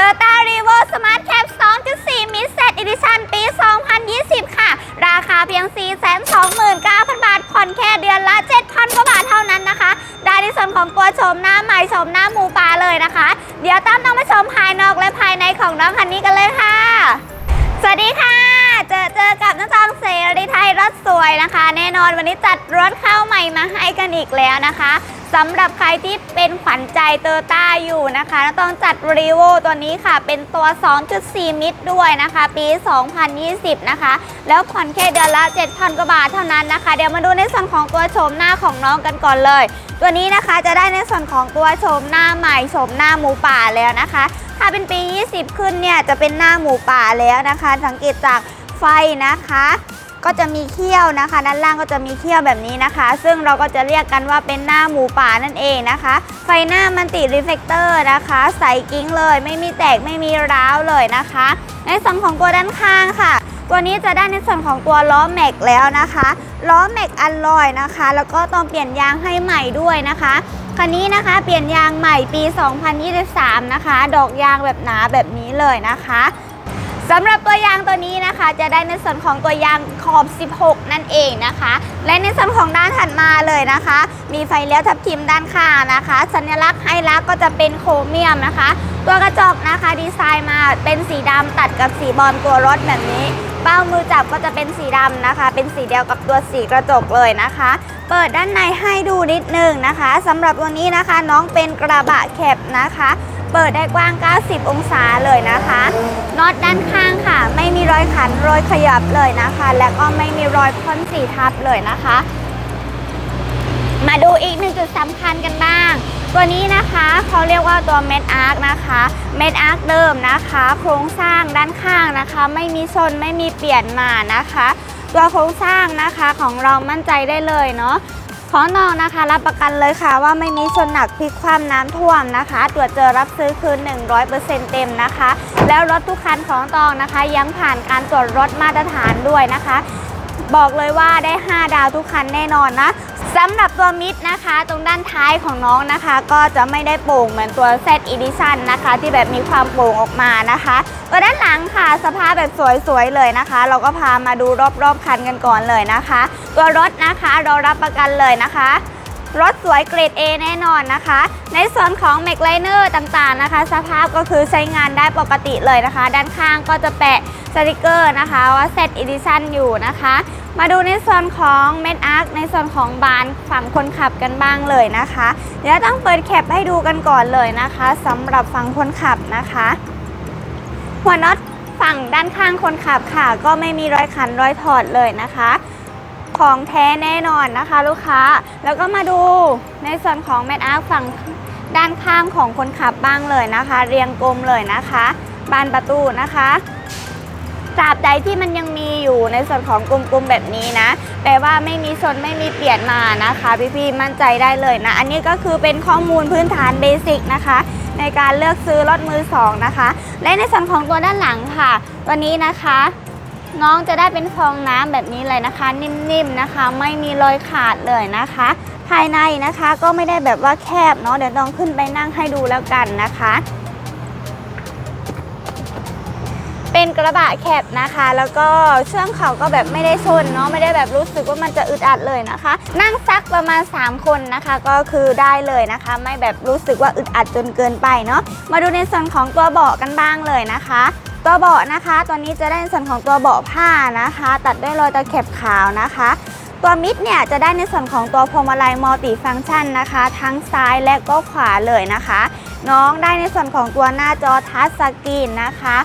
Toyota Revo Smart Cap 2.4 Mid Set Edition ปี 2020 ค่ะ ราคาเพียง 429,000 บาท ผ่อนแค่เดือนละ 7,000 กว่าบาทเท่านั้นนะคะ ได้ในส่วนของตัวชมหน้าใหม่ชมหน้าหมูป่าเลยนะคะ เดี๋ยวตั้มต้องมาชมภายนอกและภายในของน้องคันนี้กันเลยค่ะ สวัสดีค่ะ เจอเจอกับน้องจองเสรีไทยรถสวยนะคะ แน่นอนวันนี้จัดรถเข้าใหม่มาให้กันอีกแล้วนะคะ สำหรับใครที่เป็นขวัญใจเตอร์ต้าอยู่นะคะ ต้องจัดรีโวตัวนี้ค่ะ เป็นตัว 2.4 มิตรด้วยนะคะ ปี 2020 นะคะ แล้วผ่อนแค่เดือนละ 7,000 กว่าบาทเท่านั้นนะคะ เดี๋ยวมาดูในส่วนของตัวโฉมหน้าของน้องกันก่อนเลย ตัวนี้นะคะจะได้ในส่วนของตัวโฉมหน้าใหม่โฉมหน้าหมูป่าแล้วนะคะ ถ้าเป็นปี 20 ขึ้นเนี่ยจะเป็นหน้าหมูป่าแล้วนะคะ สังเกตจากไฟนะคะ ก็จะมีเขี้ยวนะคะ ด้านล่างก็จะมีเขี้ยวแบบนี้นะคะ ซึ่งเราก็จะเรียกกันว่าเป็นหน้าหมูป่านั่นเองนะคะ ไฟหน้ามันติดรีเฟกเตอร์นะคะ ใสกิ้งเลยไม่มีแตกไม่มีร้าวเลยนะคะ ในส่วนของตัวด้านข้างค่ะ ตัวนี้จะได้ในส่วนของตัวล้อแม็กแล้วนะคะล้อแม็กอัลลอยนะคะ แล้วก็ต้องเปลี่ยนยางให้ใหม่ด้วยนะคะคันนี้นะคะเปลี่ยนยางใหม่ปี 2023 นะคะ ดอกยางแบบหนาแบบนี้เลยนะคะ สำหรับตัวยางตัวนี้นะคะ จะได้ในส่วนของตัวยางขอบ 16 นั่นเองนะคะ และในส่วนของด้านถัดมาเลยนะคะ มีไฟเลี้ยวทับทิมด้านข้างนะคะ สัญลักษณ์ไฮลักก็จะเป็นโครเมียมนะคะ ตัวกระจกนะคะดีไซน์มาเป็นสีดำตัดกับสีบอลตัวรถแบบนี้ เป้ามือจับก็จะเป็นสีดำนะคะ เป็นสีเดียวกับตัวสีกระจกเลยนะคะ เปิดด้านในให้ดูนิดนึงนะคะสำหรับตัวนี้นะคะน้องเป็นกระบะแคบนะคะ เปิดได้กว้าง 90 องศาเลยนะคะน็อตด้านข้างค่ะ ไม่มีรอยขันรอยขยับเลยนะคะ และก็ไม่มีรอยพ่นสีทับเลยนะคะ มาดูอีกหนึ่งจุดสำคัญกันบ้าง ตัวนี้นะคะเขาเรียกว่าตัวเม็ดอาร์คนะคะเม็ดอาร์คเดิมนะคะ โครงสร้างด้านข้างนะคะ ไม่มีชนไม่มีเปลี่ยนมานะคะ ตัวโครงสร้างนะคะของเรามั่นใจได้เลยเนาะ ของน้องนะคะ รับประกันเลยค่ะว่าไม่มีชนหนักพลิกคว่ำน้ำท่วมนะคะ ตรวจเจอรับซื้อคืน 100%เต็มนะคะ แล้วรถทุกคันของตองนะคะ ยังผ่านการตรวจรถมาตรฐานด้วยนะคะ บอกเลยว่าได้ 5 ดาวทุกคันแน่นอนนะสำหรับตัวมิดนะคะ ตรงด้านท้ายของน้องนะคะ ก็จะไม่ได้โป่งเหมือนตัว Z Edition นะคะ ที่แบบมีความโป่งออกมานะคะตัวด้านหลังค่ะสภาพแบบสวยๆเลยนะคะ เราก็พามาดูรอบๆคันกันก่อนเลยนะคะ ตัวรถนะคะเรารับประกันเลยนะคะ รถสวยเกรด A แน่นอนนะคะ ในส่วนของ m a c l i n e r ต่างๆนะคะ สภาพก็คือใช้งานได้ปกติเลยนะคะ ด้านข้างก็จะแปะสติกเกอร์นะคะว่า Set Edition อยู่นะคะ มาดูในส่วนของเม็ดอาร์คในส่วนของบานฝั่งคนขับกันบ้างเลยนะคะ เดี๋ยวต้องเปิดแคปให้ดูกันก่อนเลยนะคะสำหรับฝั่งคนขับนะคะ หัวน็อตฝั่งด้านข้างคนขับค่ะ ก็ไม่มีรอยขันรอยถอดเลยนะคะ ของแท้แน่นอนนะคะลูกค้า แล้วก็มาดูในส่วนของแมทอาร์ฝั่งด้านข้างของคนขับบ้างเลยนะคะ เรียงกลมเลยนะคะ บานประตูนะคะตราบใดที่มันยังมีอยู่ในส่วนของกลมๆแบบนี้นะแต่ว่าไม่มีชนไม่มีเปลี่ยนมานะคะพี่ๆมั่นใจได้เลยนะ อันนี้ก็คือเป็นข้อมูลพื้นฐานเบสิกนะคะ ในการเลือกซื้อรถมือสองนะคะ และในส่วนของตัวด้านหลังค่ะ ตัวนี้นะคะ น้องจะได้เป็นฟองน้ำแบบนี้เลยนะคะ นิ่มๆนะคะ ไม่มีรอยขาดเลยนะคะ ภายในนะคะก็ไม่ได้แบบว่าแคบเนาะเดี๋ยวต้องขึ้นไปนั่งให้ดูแล้วกันนะคะ เป็นกระบะแคบนะคะ แล้วก็เชื่องเขาก็แบบไม่ได้ชนเนาะไม่ได้แบบรู้สึกว่ามันจะอึดอัดเลยนะคะ นั่งซักประมาณ 3 คนนะคะ ก็คือได้เลยนะคะ ไม่แบบรู้สึกว่าอึดอัดจนเกินไปเนาะมาดูในส่วนของตัวเบาะกันบ้างเลยนะคะ ตัวเบาะนะคะ ตัวนี้จะได้ในส่วนของตัวเบาะผ้านะคะ ตัดด้วยรอยตะเข็บขาวนะคะ ตัวมิดเนี่ยจะได้ในส่วนของตัวพวงมาลัยมัลติฟังก์ชันนะคะ ทั้งซ้ายและก็ขวาเลยนะคะ น้องได้ในส่วนของตัวหน้าจอทัชสกรีนนะคะ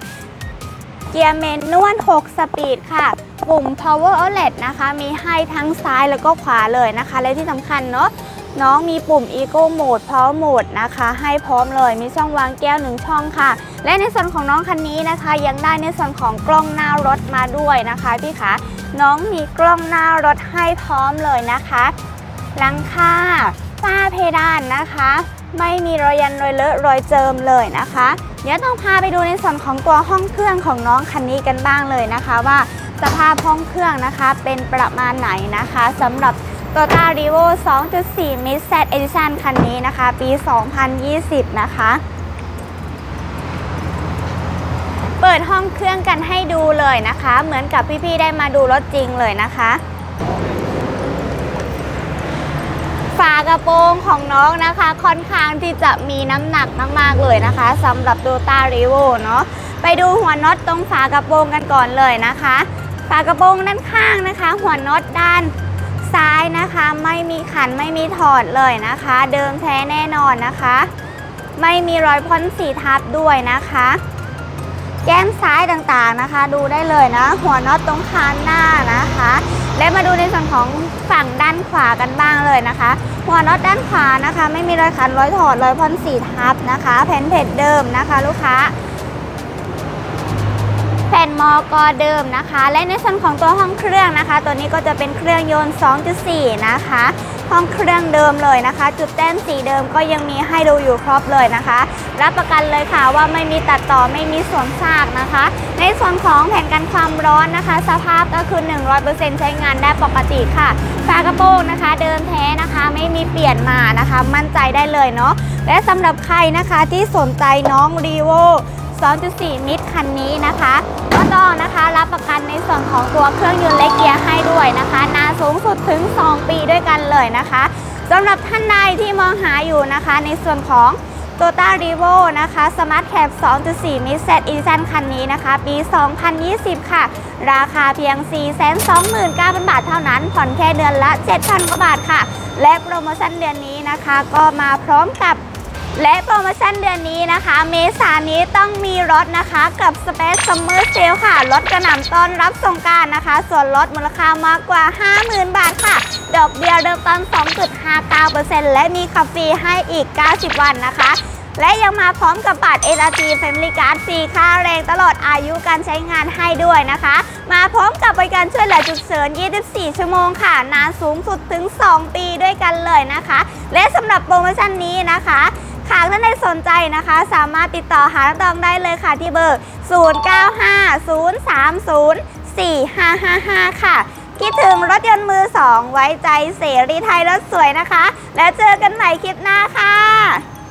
เกียร์เมนนวล 6 สปีดค่ะ ปุ่ม power outlet นะคะ มีให้ทั้งซ้ายแล้วก็ขวาเลยนะคะ และที่สำคัญเนาะน้องมีปุ่ม Eco Mode Power Mode นะคะ ให้พร้อมเลย มีช่องวางแก้วหนึ่งช่องค่ะ และในส่วนของน้องคันนี้นะคะ ยังได้ในส่วนของกล้องหน้ารถมาด้วยนะคะพี่คะน้องมีกล้องหน้ารถให้พร้อมเลยนะคะหลังคาฝ้าเพดานนะคะ ไม่มีรอยยันรอยเลอะรอยเจิมเลยนะคะ เดี๋ยวต้องพาไปดูในส่วนของตัวห้องเครื่องของน้องคันนี้กันบ้างเลยนะคะว่าสภาพห้องเครื่องนะคะเป็นประมาณไหนนะคะสำหรับ Toyota r e v o 2.4 Mid Set Edition คันนี้นะคะ ปี 2020 นะคะ เปิดห้องเครื่องกันให้ดูเลยนะคะ เหมือนกับพี่ๆได้มาดูรถจริงเลยนะคะ ฝากระโปรงของน้องนะคะ ค่อนข้างที่จะมีน้ำหนักมากๆเลยนะคะสำหรับโ o ต้ารีโวเนาะไปดูหัวน็อตตรงฝากระโปรงกันก่อนเลยนะคะ ฝากระโปรงด้านข้างนะคะ หัวน็อตด้านซ้ายนะคะไม่มีขันไม่มีถอดเลยนะคะ เดิมแท้แน่นอนนะคะ ไม่มีรอยพ่นสีทับด้วยนะคะ แก้มซ้ายต่างๆนะคะ ดูได้เลยนะ หัวน็อตตรงคานหน้านะคะ และมาดูในส่วนของฝั่งด้านขวากันบ้างเลยนะคะ หัวน็อตด้านขวานะคะ ไม่มีรอยขันรอยถอดรอยพ่นสีทับนะคะแผ่นเพจเดิมนะคะ ลูกค้าแผ่นมอกอเดิมนะคะ และในส่วนของตัวห้องเครื่องนะคะ ตัวนี้ก็จะเป็นเครื่องยนต์ 2.4 นะคะ ห้องเครื่องเดิมเลยนะคะ จุดแต้มสีเดิมก็ยังมีให้ดูอยู่ครบเลยนะคะ รับประกันเลยค่ะว่าไม่มีตัดต่อไม่มีสวมซากนะคะ ในส่วนของแผ่นกันความร้อนนะคะ สภาพก็คือ 100%ใช้งานได้ปกติค่ะฝากระโปรงนะคะ เดิมแท้นะคะไม่มีเปลี่ยนมานะคะ มั่นใจได้เลยเนาะและสำหรับใครนะคะที่สนใจน้องรีโว 2.4 มิตรคันนี้นะคะก็ต้องนะคะรับประกันในส่วนของตัวเครื่องยนต์และเกียร์ให้ด้วยนะคะ นานสูงสุดถึง 2 ปีด้วยกันเลยนะคะสำหรับท่านใดที่มองหาอยู่นะคะ ในส่วนของ t o y o t a r e v o นะคะ Smart Cap 2.4 Mid Set Edition คันนี้นะคะ ปี 2020 ค่ะ ราคาเพียง 429,000 บาทเท่านั้น ผ่อนแค่เดือนละ 7,000 กว่าบาทค่ะ และโปรโมชั่นเดือนนี้นะคะ ก็มาพร้อมกับ และโปรโมชั่นเดือนนี้นะคะ เมษายนนี้ต้องมีรถนะคะกับ Space Summer Sale ค่ะลดกระหน่ำต้อนรับสงการนะคะ ส่วนลดมูลค่ามากกว่า 50,000 บาทค่ะ ดอกเบี้ยเริ่มต้น 2.59%และมีคาฟรีให้อีก 90 วันนะคะ และยังมาพร้อมกับบัตร SRT Family Card ฟรีค่าแรงตลอดอายุการใช้งานให้ด้วยนะคะ มาพร้อมกับบริการช่วยเหลือฉุกเฉิน 24 ชั่วโมงค่ะ นานสูงสุดถึง 2 ปีด้วยกันเลยนะคะ และสำหรับโปรโมชั่นนี้นะคะ หากท่านใดสนใจนะคะ สามารถติดต่อหาน้องตองได้เลยค่ะที่เบอร์ 0950304555 ค่ะ คิดถึงรถยนต์มือสองไว้ใจเสรีไทยรถสวยนะคะ แล้วเจอกันใหม่คลิปหน้าค่ะ